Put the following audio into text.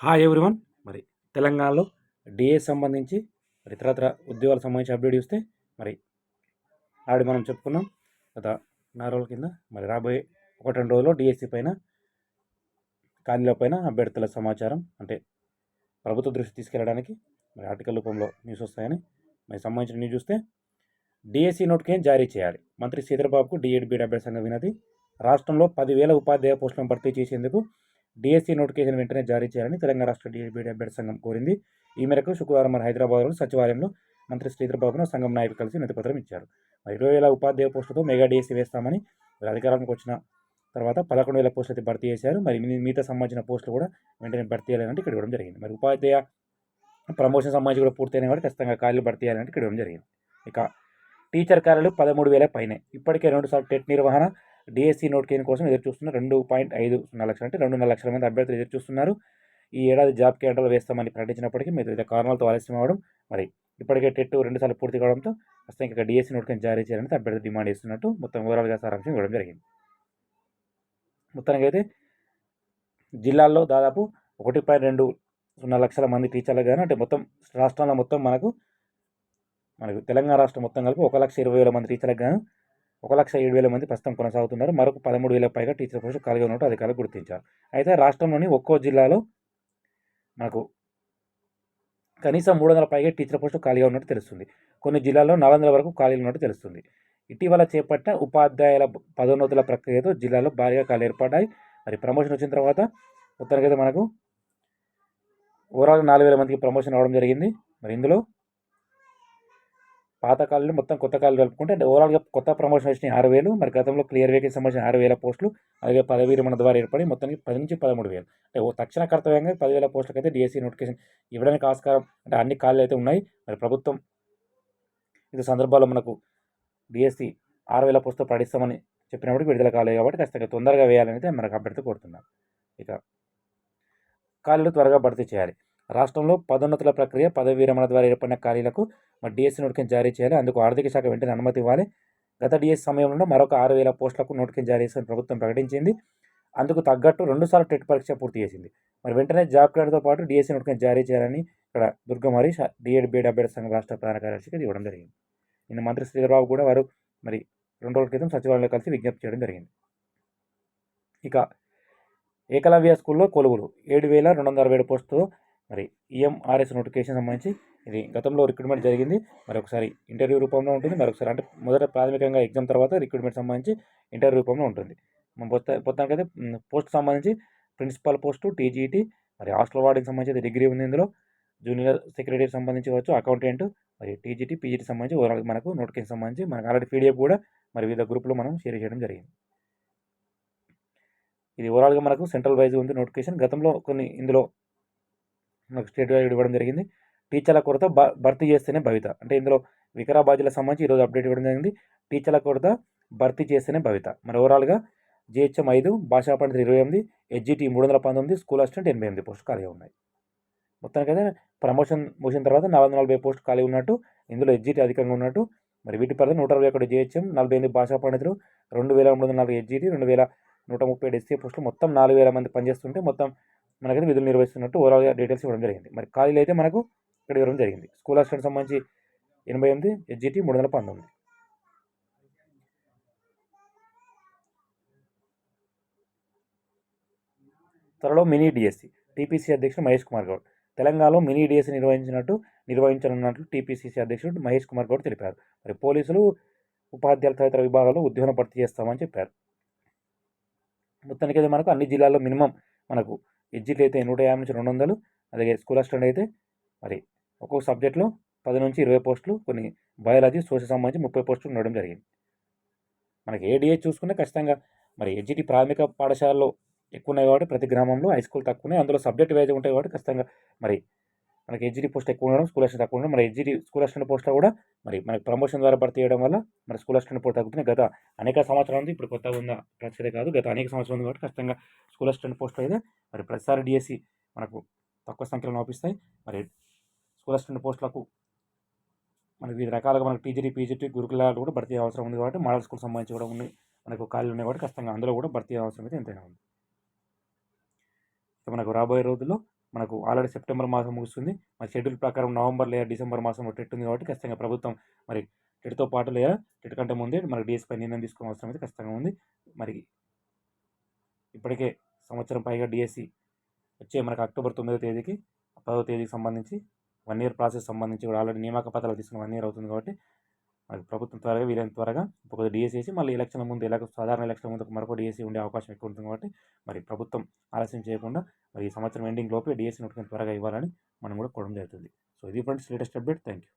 Hi everyone మరి తెలంగాణలో DA సంబంధించి మరి ఇతరత్ర ఉద్యోగాలకు సంబంధించి అప్డేట్ చూస్తే మరి ఆడి మనం చెప్పుకున్నాం గత నాలుగు రోజుల కింద మరి రాబోయే ఒకటి రెండు రోజుల్లో డిఎస్సి పైన ఖాళీల పైన అభ్యర్థుల సమాచారం అంటే ప్రభుత్వ దృష్టి తీసుకెళ్ళడానికి మరి ఆర్టికల్ రూపంలో న్యూస్ వస్తాయని మరి సంబంధించిన న్యూస్ చూస్తే డిఎస్సి నోటిఫికేషన్ జారీ చేయాలి. మంత్రి సీతర్బాబుకు డిఎడ్ బీడ్ అభ్యర్థి సంఘం వినతి. రాష్ట్రంలో పదివేల ఉపాధ్యాయ పోస్టులను భర్తీ చేసేందుకు డిఎస్సీ నోటిఫికేషన్ వెంటనే జారీ చేయాలని తెలంగాణ రాష్ట్ర డిఎడ్బీ అభ్యర్థి సంఘం కోరింది. ఈ మేరకు శుక్రవారం మరి హైదరాబాద్లో సచివాలయంలో మంత్రి శ్రీధరబాబును సంఘం నాయకులు కలిసి వినతిపత్రం ఇచ్చారు. మరి ఇరవై వేల ఉపాధ్యాయ పోస్టులతో మెగా డిఎస్సి వేస్తామని మరి అధికారానికి వచ్చిన తర్వాత పదకొండు వేల పోస్టులు అయితే భర్తీ చేశారు. మరి మీ- మిగతా సంబంధించిన పోస్టులు కూడా వెంటనే భర్తీ చేయాలంటే ఇక్కడ ఇవ్వడం జరిగింది. మరి ఉపాధ్యాయ ప్రమోషన్ సంబంధించి కూడా పూర్తయిన వాడు ఖచ్చితంగా ఖాళీలు భర్తీ చేయాలంటే ఇక్కడ ఇవ్వడం జరిగింది. ఇక టీచర్ ఖాళీలు పదమూడు వేల పైనే. ఇప్పటికే రెండుసార్లు టెట్ నిర్వహణ డిఎస్సి నోటిఫికేషన్ కోసం ఎదురు చూస్తున్న రెండు పాయింట్ ఐదు సున్నా లక్షలు అంటే రెండున్నర లక్షల మంది అభ్యర్థులు ఎదురు చూస్తున్నారు. ఈ ఏడాది జాబ్ కేంద్రాలు వేస్తామని ప్రకటించినప్పటికీ మీరు వివిధ కారణాలతో ఆలస్యం అవ్వడం మరి ఇప్పటికే టెట్ రెండుసార్లు పూర్తి కావడంతో ప్రస్తుతం ఇంకా డిఎస్సి నోటిఫికేషన్ జారీ చేయాలని అభ్యర్థులు డిమాండ్ చేస్తున్నట్టు మొత్తం ఓవరాల్గా సారాంశం ఇవ్వడం జరిగింది. మొత్తానికి అయితే జిల్లాల్లో దాదాపు ఒకటి పాయింట్ రెండు సున్నా లక్షల మంది టీచర్లు కానీ అంటే మొత్తం రాష్ట్రంలో మొత్తం మనకు మనకు తెలంగాణ రాష్ట్రం మొత్తం కలిపి ఒక లక్ష ఇరవై వేల మంది టీచర్లకు గాను ఒక లక్ష ఏడు వేల మంది ప్రస్తుతం కొనసాగుతున్నారు. మరొక పదమూడు వేల పైగా టీచర్ పోస్టులు ఖాళీగా ఉన్నట్టు అధికారులు గుర్తించారు. అయితే రాష్ట్రంలోని ఒక్కో జిల్లాలో మనకు కనీసం మూడు వందల పైగా టీచర్ పోస్టులు ఖాళీగా ఉన్నట్టు తెలుస్తుంది. కొన్ని జిల్లాల్లో నాలుగు వందల వరకు ఖాళీలు ఉన్నట్టు తెలుస్తుంది. ఇటీవల చేపట్టిన ఉపాధ్యాయుల పదోన్నతుల ప్రక్రియతో జిల్లాలో భారీగా ఖాళీ ఏర్పడ్డాయి. మరి ప్రమోషన్ వచ్చిన తర్వాత మొత్తానికైతే మనకు ఓవరాల్ నాలుగు వేల మందికి ప్రమోషన్ అవ్వడం జరిగింది. మరి ఇందులో పాత కాళ్ళు మొత్తం కొత్త కాళ్ళు కలుపుకుంటే అంటే ఓవరాల్గా కొత్త ప్రమోషన్ వచ్చినాయి ఆరు వేలు మరి గతంలో క్లియర్ వేకెన్సీ సంబంధించిన ఆరు వేల పోస్టులు అలాగే పదవి విరమణ ద్వారా ఏర్పడి మొత్తానికి పది నుంచి పదమూడు వేలు. అంటే ఓ తక్షణ కర్తవ్యంగా పదివేల పోస్టులకు అయితే డిఎస్సీ నోటిఫికేషన్ ఇవ్వడానికి ఆస్కారం అంటే అన్ని కాళ్ళు అయితే ఉన్నాయి. మరి ప్రభుత్వం ఇది సందర్భాల్లో మనకు డిఎస్సి ఆరు వేల పోస్టులు ప్రకటిస్తామని చెప్పినప్పుడు విడుదల కాలేదు కాబట్టి ఖచ్చితంగా తొందరగా వేయాలని అయితే మనకు అభ్యర్థి కోరుతున్నాం ఇక ఖాళీలు త్వరగా భర్తీ చేయాలి. రాష్ట్రంలో పదోన్నతుల ప్రక్రియ పదవి విరమణ ద్వారా ఏర్పడిన ఖాళీలకు మరి డిఎస్సీ నోటిఫికేషన్ జారీ చేయాలి. అందుకు ఆర్థిక శాఖ వెంటనే అనుమతి ఇవ్వాలి. గత డిఎస్ సమయంలో మరొక ఆరు వేల పోస్టులకు నోటిఫికేషన్ జారీ చేసిన ప్రభుత్వం ప్రకటించింది. అందుకు తగ్గట్టు రెండుసార్లు టెట్ పరీక్ష పూర్తి చేసింది. మరి వెంటనే జాబ్ కార్డుతో పాటు డిఎస్సీ నోటిఫికేషన్ జారీ చేయాలని ఇక్కడ దుర్గమహరీష్ డిఎడ్ బీఎడ్ అభ్యర్థి సంఘం రాష్ట్ర ప్రధాన కార్యదర్శికి ఇవ్వడం జరిగింది. నిన్న మంత్రి శ్రీధరబాబు కూడా వారు మరి రెండు రోజుల క్రితం సచివాలయంలో కలిసి విజ్ఞప్తి చేయడం జరిగింది. ఇక ఏకలవ్య స్కూల్లో కొలువులు. ఏడు వేల రెండు వందల అరవై ఏడు పోస్టుతో మరి ఈఎంఆర్ఎస్ నోటిఫికేషన్ సంబంధించి ఇది గతంలో రిక్రూట్మెంట్ జరిగింది. మరొకసారి ఇంటర్వ్యూ రూపంలో ఉంటుంది. మరొకసారి అంటే మొదట ప్రాథమికంగా ఎగ్జామ్ తర్వాత రిక్రూట్మెంట్ సంబంధించి ఇంటర్వ్యూ రూపంలో ఉంటుంది. మొత్తానికైతే పోస్ట్ సంబంధించి ప్రిన్సిపల్ పోస్టు టీజీటీ మరి హాస్టల్ వార్డింగ్ సంబంధించి డిగ్రీ ఉంది ఇందులో. జూనియర్ సెక్రటరీకి సంబంధించి వచ్చు అకౌంటెంట్ మరి టీజీటీ పీజీటీ సంబంధించి ఓవరాల్ మనకు నోటిఫికేషన్ సంబంధించి మనకు ఆల్రెడీ పీడిఎఫ్ కూడా మరి వివిధ గ్రూప్లో మనం షేర్ చేయడం జరిగింది. ఇది ఓవరాల్గా మనకు సెంట్రల్ వైజ్ ఉంది నోటిఫికేషన్ గతంలో కొన్ని ఇందులో మనకు స్టేట్ వైడ్ ఇవ్వడం జరిగింది. టీచర్ల కొరత భర్తీ చేస్తేనే భవిత. అంటే ఇందులో వికారాబాద్లకు సంబంధించి ఈరోజు అప్డేట్ ఇవ్వడం జరిగింది. టీచర్ల కొరత భర్తీ చేస్తేనే భవిత. మరి ఓవరాల్గా జిహెచ్ఎం ఐదు భాషా పండితులు ఇరవై ఎనిమిది హెచ్జిటి మూడు వందల పంతొమ్మిది స్కూల్ అసిస్టెంట్ ఎనభై ఎనిమిది పోస్టు ఖాళీ ఉన్నాయి. మొత్తానికైతే ప్రమోషన్ ముగిసిన తర్వాత నాలుగు వందల నలభై పోస్టు ఖాళీ ఉన్నట్టు ఇందులో హెచ్జిటి అధికంగా ఉన్నట్టు మరి వీటి పరిధి నూట అరవై ఒకటి జిహెచ్ఎం నలభై ఎనిమిది భాషా పండితులు రెండు వేల మూడు వందల నలభై హెచ్జిటి రెండు వేల నూట ముప్పై ఏడు ఎస్సీ పోస్టులు మొత్తం నాలుగు వేల మంది పనిచేస్తుంటే మొత్తం మనకైతే విధులు నిర్వహిస్తున్నట్టు ఓవరాల్గా డీటెయిల్స్ ఇవ్వడం జరిగింది. మరి ఖాళీలు అయితే మనకు ఇక్కడ ఇవ్వడం జరిగింది. స్కూల్ అసిస్టెంట్ సంబంధించి ఎనభై ఎనిమిది హెచ్జిటి మూడు వందల పంతొమ్మిది. త్వరలో మినీ డిఎస్సి టీపీసీ అధ్యక్షుడు మహేష్ కుమార్ గౌడ్. తెలంగాణలో మినీ డిఎస్సి నిర్వహించినట్టు నిర్వహించనున్నట్లు టీపీసీసీ అధ్యక్షుడు మహేష్ కుమార్ గౌడ్ తెలిపారు. మరి పోలీసులు ఉపాధ్యాయుల తదితర విభాగాల్లో ఉద్యోగం భర్తీ చేస్తామని చెప్పారు. మొత్తానికి అయితే మనకు అన్ని జిల్లాల్లో మినిమం మనకు ఎడ్జిట్లు అయితే నూట యాభై నుంచి రెండు వందలు అలాగే స్కూల్ అసిస్టెంట్ అయితే మరి ఒక్కొక్క సబ్జెక్ట్లో పది నుంచి ఇరవై పోస్టులు కొన్ని బయాలజీ సోషల్ సంబంధించి ముప్పై పోస్టులు ఉండడం జరిగింది. మనకి ఏడిఏ చూసుకుంటే చూసుకున్నా ఖచ్చితంగా మరి ఎడ్జిటి ప్రాథమిక పాఠశాలలో ఎక్కువ ఉన్నాయి కాబట్టి ప్రతి గ్రామంలో హై స్కూల్ తక్కువ ఉన్నాయి అందులో సబ్జెక్ట్ వైజ్ ఉంటాయి కాబట్టి ఖచ్చితంగా మరి మనకి హెచ్డి పోస్ట్ ఎక్కువ ఉండడం స్కూల్ అసిస్టెంట్ తక్కువ ఉండడం మరి ఎడ్జిటి స్కూల్ అసిస్టెంట్ పోస్ట్లో కూడా మరి మనకి ప్రమోషన్ ద్వారా భర్తీ చేయడం వల్ల మరి స్కూల్ అసిస్టెంట్ పోస్ట్ తగ్గుతుంది గత అనేక సంవత్సరాల నుంచి ఇప్పుడు కొత్తగా ఉందా ప్రస్తుతే కాదు గత అనేక సంవత్సరాలు ఉంది కాబట్టి ఖచ్చితంగా స్కూల్ అసిస్టెంట్ పోస్ట్ అయితే మరి ప్రతిసారి డిఎస్సి మనకు తక్కువ సంఖ్యలో నోపిస్తాయి. మరి స్కూల్ అసిస్టెంట్ పోస్టులకు మనకి వివిధ రకాలుగా మనకు టీజీడీ పీజీటీ గురుకులాలు కూడా భర్తీ అవసరం ఉంది కాబట్టి మోడల్ స్కూల్ సంబంధించి కూడా ఉంది. మనకు ఖాళీలు ఉన్నాయి కాబట్టి ఖచ్చితంగా అందులో కూడా భర్తీ అవసరం అయితే ఎంతైనా ఉంది. ఇక మనకు రాబోయే రోజుల్లో మనకు ఆల్రెడీ సెప్టెంబర్ మాసం ముగుస్తుంది. మరి షెడ్యూల్ ప్రకారం నవంబర్ లేదా డిసెంబర్ మాసంలో టెట్ ఉంది కాబట్టి ఖచ్చితంగా ప్రభుత్వం మరి టెట్తో పాటు లేదా టెట్ కంటే ముందే మనకి డిఎస్పై నిర్ణయం తీసుకోవడం అవసరం అయితే ఖచ్చితంగా ఉంది. మరి ఇప్పటికే సంవత్సరం పైగా డిఎస్సి వచ్చే మనకు అక్టోబర్ తొమ్మిదో తేదీకి పదో తేదీకి సంబంధించి వన్ ఇయర్ ప్రాసెస్ సంబంధించి కూడా ఆల్రెడీ నియామక పత్రాలు తీసుకుని వన్ ఇయర్ అవుతుంది కాబట్టి ప్రభుత్వం త్వరగా వీలైన త్వరగా ఒక డిఎస్సి వేసి మళ్ళీ ఎలక్షన్ ముందు ఎలాగ సాధారణ ఎలక్షన్ ముందు మరొక డిఎస్సీ ఉండే అవకాశం ఎక్కువ ఉంటుంది కాబట్టి మరి ప్రభుత్వం ఆలస్యం చేయకుండా మరి ఈ సంవత్సరం ఎండింగ్ లోపే డిఎస్సీ నోటిఫికేషన్ త్వరగా ఇవ్వాలని మనం కూడా కోవడం జరుగుతుంది. సో ఇది friends latest update. Thank you